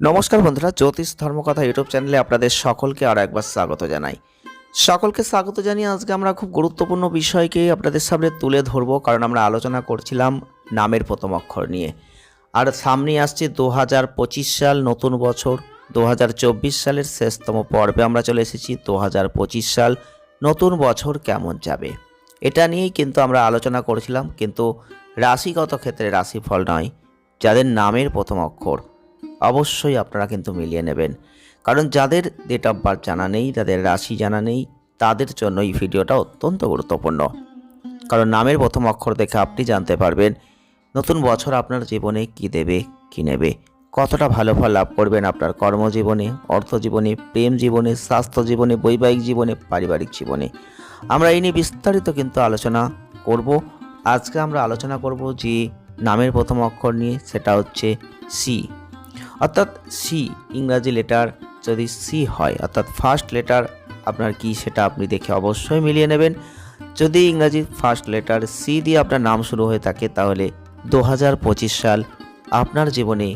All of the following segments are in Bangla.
নমস্কার বন্ধুরা, জ্যোতিষ ধর্মকথা ইউটিউব চ্যানেলে আপনাদের সকলকে আরও একবার স্বাগত জানাই। সকলকে স্বাগত জানিয়ে আজকে আমরা খুব গুরুত্বপূর্ণ বিষয়কে আপনাদের সামনে তুলে ধরবো, কারণ আমরা আলোচনা করছিলাম নামের প্রথম অক্ষর নিয়ে। আর সামনে আসছে দু হাজার পঁচিশ সাল নতুন বছর, দু হাজার চব্বিশ সালের শেষতম পর্বে আমরা চলে এসেছি, দু হাজার পঁচিশ সাল নতুন বছর কেমন যাবে। এটা নিয়েই কিন্তু আমরা আলোচনা করেছিলাম, কিন্তু রাশিগত ক্ষেত্রে রাশিফল নয়, যাদের নামের প্রথম অক্ষর। অবশ্যই আপনারা কিন্তু মিলিয়ে নেবেন। কারণ যাদের ডেট অফ বার্থ জানা নেই, তাদের রাশি জানা নেই, তাদের জন্য এই ভিডিওটা অত্যন্ত গুরুত্বপূর্ণ। কারণ নামের প্রথম অক্ষর দেখে আপনি জানতে পারবেন নতুন বছর আপনার জীবনে কি দেবে, কি নেবে। কতটা ভালো ফল লাভ করবেন আপনার কর্মজীবনে, অর্থজীবনে, প্রেম জীবনে, স্বাস্থ্য জীবনে, বৈবাহিক জীবনে, পারিবারিক জীবনে। আমরা এই নিয়ে বিস্তারিত কিন্তু আলোচনা করব। আজকে আমরা আলোচনা করব যে নামের প্রথম অক্ষর নিয়ে, সেটা হচ্ছে সি। অর্থাৎ সি ইংরাজি লেটার যদি সি হয়, অর্থাৎ ফার্স্ট লেটার আপনার কি সেটা আপনি দেখে অবশ্যই মিলিয়ে নেবেন। যদি ইংরাজি ফার্স্ট লেটার সি দিয়ে আপনার নাম শুরু হয়ে থাকে, তাহলে দু হাজার পঁচিশ সাল আপনার জীবনে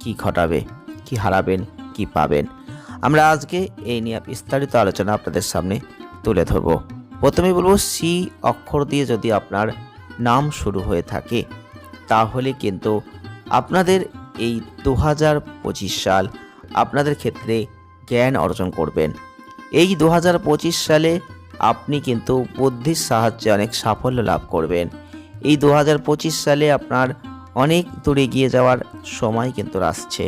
কি ঘটাবে? কি হারাবেন? কি পাবেন? আমরা আজকে এই নিয়ে বিস্তারিত আলোচনা আপনাদের সামনে তুলে ধরব। প্রথমে বলব সি অক্ষর দিয়ে যদি আপনার নাম শুরু হয়ে থাকে, তাহলে কিন্তু আপনাদের এই দু হাজার পঁচিশ সাল আপনাদের ক্ষেত্রে জ্ঞান অর্জন করবেন। এই দু হাজার পঁচিশ সালে আপনি কিন্তু বুদ্ধির সাহায্যে অনেক সাফল্য লাভ করবেন। এই দু হাজার পঁচিশ সালে আপনার অনেক দূরে গিয়ে যাওয়ার সময় কিন্তু আসছে।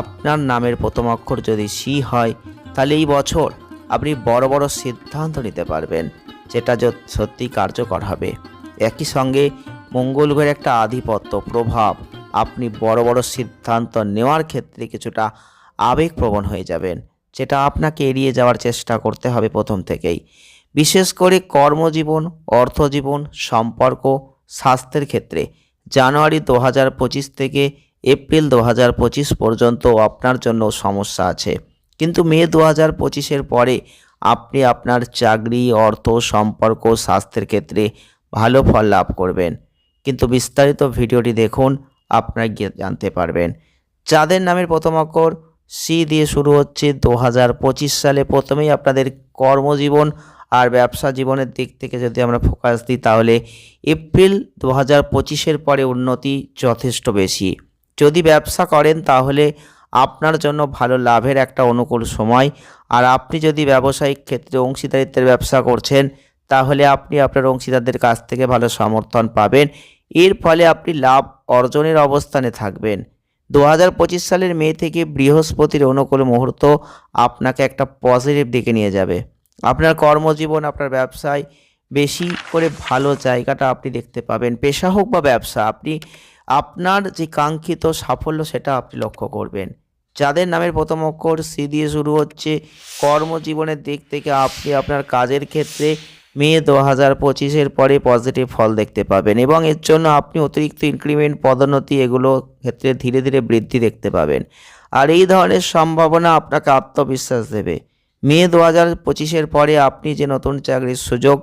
আপনার নামের প্রথম অক্ষর যদি সি হয়, তাহলে এই বছর আপনি বড় বড় সিদ্ধান্ত নিতে পারবেন, যেটা সত্যি কার্যকর হবে। একই সঙ্গে মঙ্গল গ্রহের একটা আধিপত্য, প্রভাব আপনি বড় বড় সিদ্ধান্ত নেওয়ার ক্ষেত্রে কিছুটা আবেগপ্রবণ হয়ে যাবেন। যেটা আপনাকে এড়িয়ে যাওয়ার চেষ্টা করতে হবে প্রথম থেকেই। বিশেষ করে কর্মজীবন, অর্থজীবন, সম্পর্ক, স্বাস্থ্যের ক্ষেত্রে। জানুয়ারি দু হাজার পঁচিশ থেকে এপ্রিল দু হাজার পঁচিশ পর্যন্ত আপনার জন্য সমস্যা আছে। কিন্তু মে দু হাজার পঁচিশের পরে আপনি আপনার চাকরি, অর্থ, সম্পর্ক, স্বাস্থ্যের ক্ষেত্রে ভালো ফল লাভ করবেন। কিন্তু বিস্তারিত ভিডিওটি দেখুন আপনারা জানতে পারবেন। যাদের নামের প্রথম অক্ষর সি দিয়ে শুরু হচ্ছে দু হাজার পঁচিশ সালে, প্রথমেই আপনাদের কর্মজীবন আর ব্যবসা জীবনের দিক থেকে যদি আমরা ফোকাস দিই, তাহলে এপ্রিল দু হাজার পঁচিশের পরে উন্নতি যথেষ্ট বেশি। যদি ব্যবসা করেন, তাহলে আপনার জন্য ভালো লাভের একটা অনুকূল সময়। আর আপনি যদি ব্যবসায়িক ক্ষেত্রে অংশীদারিত্বের ব্যবসা করছেন, তাহলে আপনি আপনার অংশীদারদের কাছ থেকে ভালো সমর্থন পাবেন। এর ফলে আপনি লাভ অর্জনের অবস্থানে থাকবেন। দু হাজার পঁচিশ সালের মে থেকে বৃহস্পতির অনুকূল মুহূর্ত আপনাকে একটা পজিটিভ দিকে নিয়ে যাবে। আপনার কর্মজীবন, আপনার ব্যবসায় বেশি করে ভালো জায়গাটা আপনি দেখতে পাবেন। পেশা হোক বা ব্যবসা, আপনি আপনার যে কাঙ্ক্ষিত সাফল্য সেটা আপনি লক্ষ্য করবেন। যাদের নামের প্রথম অক্ষর সি দিয়ে শুরু হচ্ছে, কর্মজীবনের দিক থেকে আপনি আপনার কাজের ক্ষেত্রে মে দু হাজার পঁচিশের পরে পজিটিভ ফল দেখতে পাবেন এবং এর জন্য আপনি অতিরিক্ত ইনক্রিমেন্ট পদোন্নতি এগুলো ক্ষেত্রে ধীরে ধীরে বৃদ্ধি দেখতে পাবেন। আর এই ধরনের সম্ভাবনা আপনাকে আত্মবিশ্বাস দেবে। মে দু হাজার পঁচিশের পরে আপনি যে নতুন চাকরির সুযোগ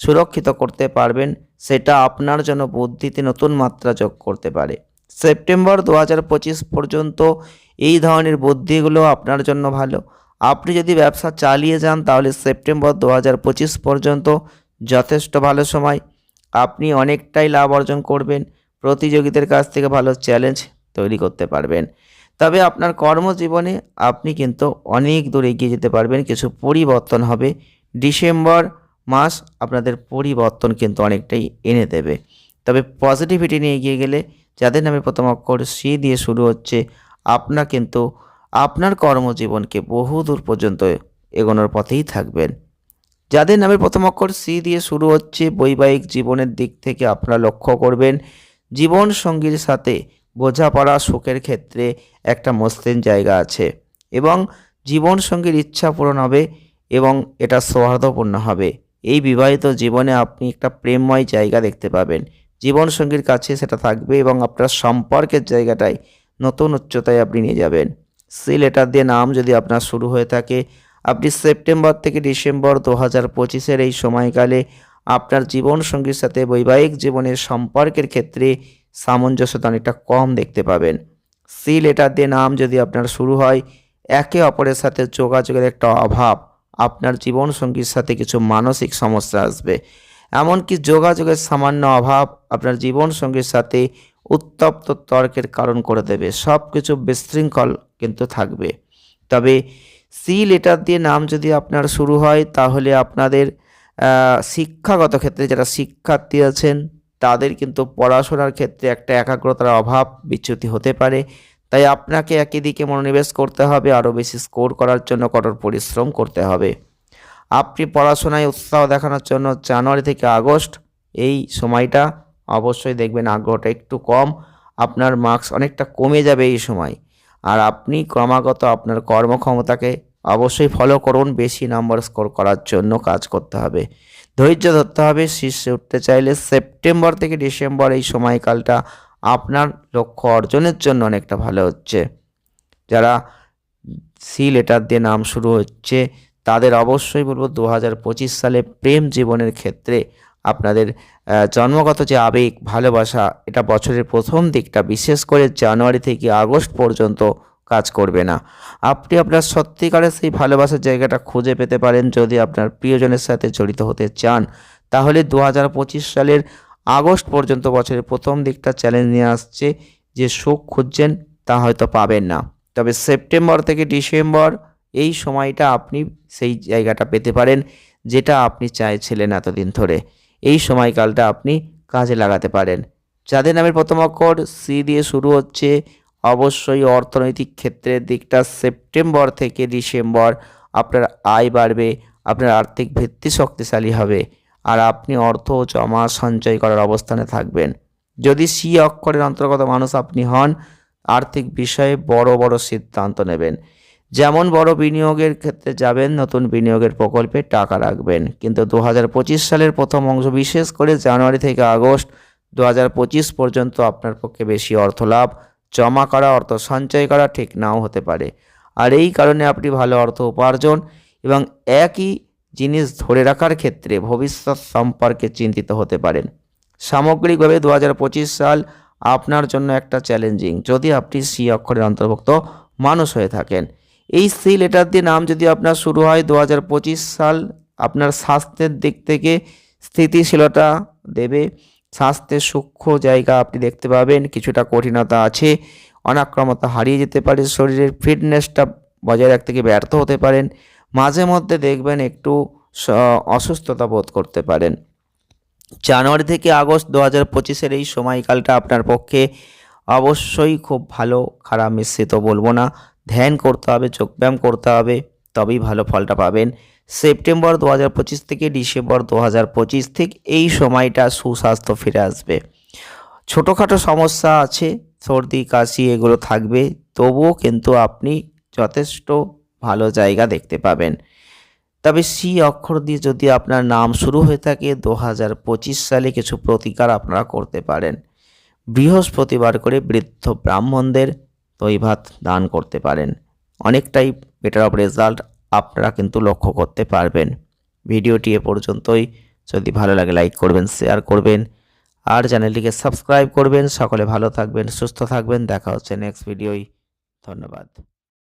সুরক্ষিত করতে পারবেন, সেটা আপনার জন্য বুদ্ধিতে নতুন মাত্রা যোগ করতে পারে। সেপ্টেম্বর দু হাজার পঁচিশ পর্যন্ত এই ধরনের বুদ্ধিগুলো আপনার জন্য ভালো। আপনি যদি ব্যবসা চালিয়ে যান, তাহলে সেপ্টেম্বর দু হাজার পঁচিশ পর্যন্ত যথেষ্ট ভালো সময়। আপনি অনেকটাই লাভ অর্জন করবেন, প্রতিযোগীদের কাছ থেকে ভালো চ্যালেঞ্জ তৈরি করতে পারবেন। তবে আপনার কর্মজীবনে আপনি কিন্তু অনেক দূর এগিয়ে যেতে পারবেন, কিছু পরিবর্তন হবে। ডিসেম্বর মাস আপনাদের পরিবর্তন কিন্তু অনেকটাই এনে দেবে। তবে পজিটিভিটি নিয়ে এগিয়ে গেলে যাদের নামে প্রথম অক্ষর সি দিয়ে শুরু হচ্ছে, আপনার কিন্তু আপনার কর্মজীবনকে বহু দূর পর্যন্ত এগোনোর পথেই থাকবেন। যাদের নামে প্রথম অক্ষর সি দিয়ে শুরু হচ্ছে, বৈবাহিক জীবনের দিক থেকে আপনারা লক্ষ্য করবেন, জীবন সঙ্গীর সাথে বোঝাপড়া, সুখের ক্ষেত্রে একটা মসৃণ জায়গা আছে এবং জীবন সঙ্গীর ইচ্ছা পূরণ হবে এবং এটা সৌহার্দ্যপূর্ণ হবে। এই বিবাহিত জীবনে আপনি একটা প্রেমময় জায়গা দেখতে পাবেন। জীবন সঙ্গীর কাছে সেটা থাকবে এবং আপনার সম্পর্কের জায়গাটায় নতুন উচ্চতায় আপনি নিয়ে যাবেন। সি লেটার দিয়ে নাম যদি আপনার শুরু হয়ে থাকে, আপনি সেপ্টেম্বর থেকে ডিসেম্বর দু হাজার পঁচিশের এই সময়কালে আপনার জীবন সঙ্গীর সাথে বৈবাহিক জীবনের সম্পর্কের ক্ষেত্রে সামঞ্জস্যতা অনেকটা কম দেখতে পাবেন। সি লেটার দিয়ে নাম যদি আপনার শুরু হয়, একে অপরের সাথে যোগাযোগের একটা অভাব, আপনার জীবনসঙ্গীর সাথে কিছু মানসিক সমস্যা আসবে। এমনকি যোগাযোগের সামান্য অভাব, আপনার জীবনসঙ্গীর সাথে উত্তপ্ত তর্কের কারণ করে দেবে। সব কিছু বিশৃঙ্খল কিন্তু থাকবে। তবে সি লেটার দিয়ে নাম যদি আপনার শুরু হয়, তাহলে আপনাদের শিক্ষাগত ক্ষেত্রে যারা শিক্ষার্থী আছেন, তাদের কিন্তু পড়াশোনার ক্ষেত্রে একটা একাগ্রতার অভাব বিচ্যুতি হতে পারে। তাই আপনাকে একই দিকে মনোনিবেশ করতে হবে, আরও বেশি স্কোর করার জন্য কঠোর পরিশ্রম করতে হবে। আপনি পড়াশোনায় উৎসাহ দেখানোর জন্য জানুয়ারি থেকে আগস্ট এই সময়টা অবশ্যই দেখবেন আগ্রহটা একটু কম, আপনার মার্কস অনেকটা কমে যাবে এই সময়। আর আপনি ক্রমাগত আপনার কর্মক্ষমতাকে অবশ্যই ফলো করুন, বেশি নাম্বার স্কোর করার জন্য কাজ করতে হবে। ধৈর্য ধরতে হবে, শীর্ষে উঠতে চাইলে সেপ্টেম্বর থেকে ডিসেম্বর এই সময়কালটা আপনার লক্ষ্য অর্জনের জন্য অনেকটা ভালো হচ্ছে। যারা সি লেটার দিয়ে নাম শুরু হচ্ছে, তাদের অবশ্যই বলব দু হাজার পঁচিশ সালে প্রেম জীবনের ক্ষেত্রে আপনাদের জন্মগত যে আবেগ, ভালোবাসা, এটা বছরের প্রথম দিকটা, বিশেষ করে জানুয়ারি থেকে আগস্ট পর্যন্ত কাজ করবে না। আপনি আপনার সত্যিকারের সেই ভালোবাসার জায়গাটা খুঁজে পেতে পারেন যদি আপনার প্রিয়জনের সাথে জড়িত হতে চান। তাহলে দু হাজার পঁচিশ সালের আগস্ট পর্যন্ত বছরের প্রথম দিকটা চ্যালেঞ্জ নিয়ে আসছে যে সুখ খুঁজছেন, তা হয়তো পাবেন না। তবে সেপ্টেম্বর থেকে ডিসেম্বর এই সময়টা আপনি সেই জায়গাটা পেতে পারেন, যেটা আপনি চাইছিলেন এতদিন ধরে। এই সময়কালটা আপনি কাজে লাগাতে পারেন। যাদের নামের প্রথম অক্ষর সি দিয়ে শুরু হচ্ছে, অবশ্যই অর্থনৈতিক ক্ষেত্রের দিকটা সেপ্টেম্বর থেকে ডিসেম্বর আপনার আয় বাড়বে, আপনার আর্থিক ভিত্তি শক্তিশালী হবে আর আপনি অর্থ জমা সঞ্চয় করার অবস্থানে থাকবেন। যদি সি অক্ষরের অন্তর্গত মানুষ আপনি হন, আর্থিক বিষয়ে বড় বড় সিদ্ধান্ত নেবেন। যেমন বড় বিনিয়োগের ক্ষেত্রে যাবেন, নতুন বিনিয়োগের প্রকল্পে টাকা রাখবেন। কিন্তু দু হাজার পঁচিশ সালের প্রথম অংশ, বিশেষ করে জানুয়ারি থেকে আগস্ট দু হাজার পঁচিশ পর্যন্ত আপনার পক্ষে বেশি অর্থ লাভ জমা করা, অর্থ সঞ্চয় করা ঠিক নাও হতে পারে। আর এই কারণে আপনি ভালো অর্থ উপার্জন এবং একই জিনিস ধরে রাখার ক্ষেত্রে ভবিষ্যৎ সম্পর্কে চিন্তিত হতে পারেন। সামগ্রিকভাবে দু হাজার পঁচিশ সাল আপনার জন্য একটা চ্যালেঞ্জিং যদি আপনি সি অক্ষরের অন্তর্ভুক্ত মানুষ হয়ে থাকেন। এই সি লেটার দিয়ে নাম যদি আপনার শুরু হয় দু হাজার পঁচিশ সাল, আপনার স্বাস্থ্যের দিক থেকে স্থিতিশীলতা দেবে। স্বাস্থ্যের সূক্ষ্ম জায়গা আপনি দেখতে পাবেন, কিছুটা কঠিনতা আছে, অনাক্রমতা হারিয়ে যেতে পারে, শরীরের ফিটনেসটা বজায় রাখতে গিয়ে ব্যর্থ হতে পারেন, মাঝে মধ্যে দেখবেন একটু অসুস্থতা বোধ করতে পারেন। জানুয়ারি থেকে আগস্ট দু হাজার পঁচিশের এই সময়কালটা আপনার পক্ষে অবশ্যই খুব ভালো, খারাপ মিশ্রিত বলব না। ধ্যান করতে হবে, যোগব্যায়াম করতে হবে, তবেই ভালো ফলটা পাবেন। সেপ্টেম্বর দু হাজার পঁচিশ থেকে ডিসেম্বর দু হাজার পঁচিশ থেকে এই সময়টা সুস্বাস্থ্য ফিরে আসবে। ছোটোখাটো সমস্যা আছে, সর্দি, কাশি এগুলো থাকবে, তবুও কিন্তু আপনি যথেষ্ট ভালো জায়গা দেখতে পাবেন। তবে সি অক্ষর দিয়ে যদি আপনার নাম শুরু হয়ে থাকে, দু হাজার পঁচিশ সালে কিছু প্রতিকার আপনারা করতে পারেন। বৃহস্পতিবার করে বৃদ্ধ ব্রাহ্মণদের দই ভাত দান করতে পারেন। অনেকটাই বেটার অফ রেজাল্ট আপনারা কিন্তু লক্ষ্য করতে পারবেন। ভিডিওটি এ পর্যন্তই। যদি ভালো লাগে লাইক করবেন শেয়ার করবেন। আর চ্যানেলটিকে সাবস্ক্রাইব করবেন। সকলে ভালো থাকবেন, সুস্থ থাকবেন। দেখা হচ্ছে নেক্সট ভিডিওই ধন্যবাদ।